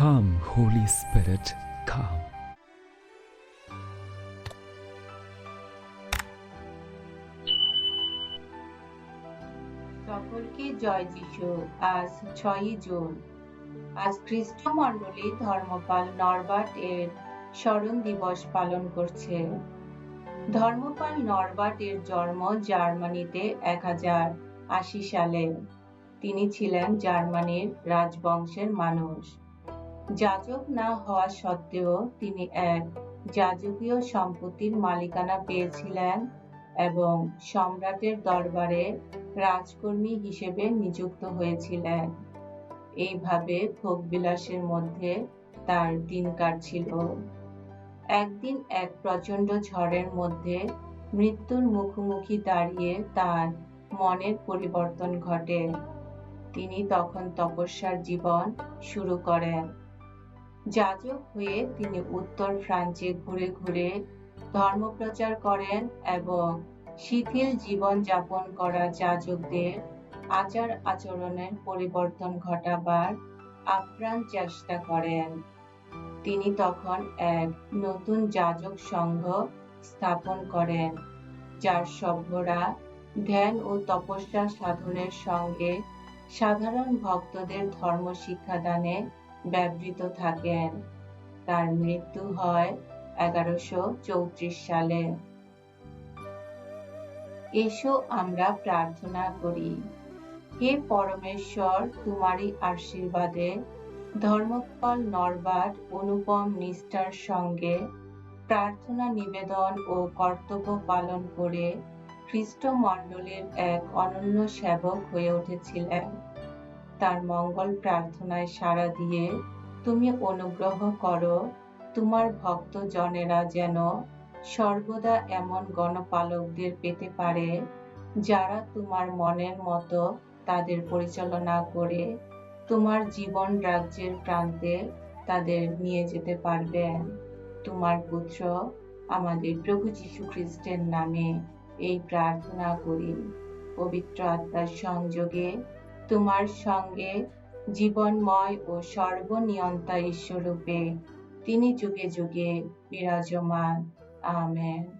Come, Holy Spirit, come. সকলকে জয় যিশু। আজ ছয়ই জুন। আজ খ্রিস্ট মণ্ডলী ধর্মপাল নরবাট এর স্মরণ দিবস পালন করছে। ধর্মপাল নরবাট এর জন্ম জার্মানিতে এক হাজার আশি সালে। তিনি ছিলেন জার্মানির রাজবংশের মানুষ। যাজক না হওয়া সত্ত্বেও তিনি এক যাজকীয় সম্পত্তির মালিকানা পেয়েছিলেন এবং সম্রাটের দরবারে রাজকর্মী হিসেবে নিযুক্ত হয়েছিলেন। এইভাবে ভোগবিলাসের মধ্যে তার দিন কাটছিল। একদিন এক প্রচণ্ড ঝড়ের মধ্যে মৃত্যুর মুখোমুখি দাঁড়িয়ে তার মনের পরিবর্তন ঘটে। তিনি তখন তপস্যার জীবন শুরু করেন। যাজক হয়ে তিনি উত্তর ফ্রান্সে ঘুরে ঘুরে ধর্মপ্রচার করেন এবং শিথিল জীবন যাপন করা যাজকদের আচার আচরণের পরিবর্তন ঘটাবার আপ্রাণ চেষ্টা করেন। তিনি তখন এক নতুন যাজক সংঘ স্থাপন করেন, যার সভ্যরা ধ্যান ও তপস্যা সাধনের সঙ্গে সাধারণ ভক্তদের ধর্ম শিক্ষাদানে ব্যবহৃত থাকেন। তার মৃত্যু হয় এগারোশো চৌত্রিশ সালে। এসো আমরা প্রার্থনা করি। হে পরমেশ্বর, তোমারই আশীর্বাদে ধর্মপাল নরবাট অনুপম নিষ্ঠার সঙ্গে প্রার্থনা নিবেদন ও কর্তব্য পালন করে খ্রিস্ট মণ্ডলের এক অনন্য সেবক হয়ে উঠেছিলেন। তার মঙ্গল প্রার্থনায় সাড়া দিয়ে, তুমি অনুগ্রহ করো, তোমার ভক্ত জনেরা যেন সর্বদা এমন গণপালকদের পেতে পারে, যারা তোমার মনের মতো তাদের পরিচালনা করে তোমার জীবন রাজ্যের প্রান্তে তাদের নিয়ে যেতে পারবেন। তোমার পুত্র আমাদের প্রভু যীশু খ্রিস্টের নামে এই প্রার্থনা করি। পবিত্র আত্মার সংযোগে তোমার সঙ্গে জীবনময় ও সর্বনিয়ন্তা ঈশ্বরূপে তিনি যুগে যুগে বিরাজমান। আমেন।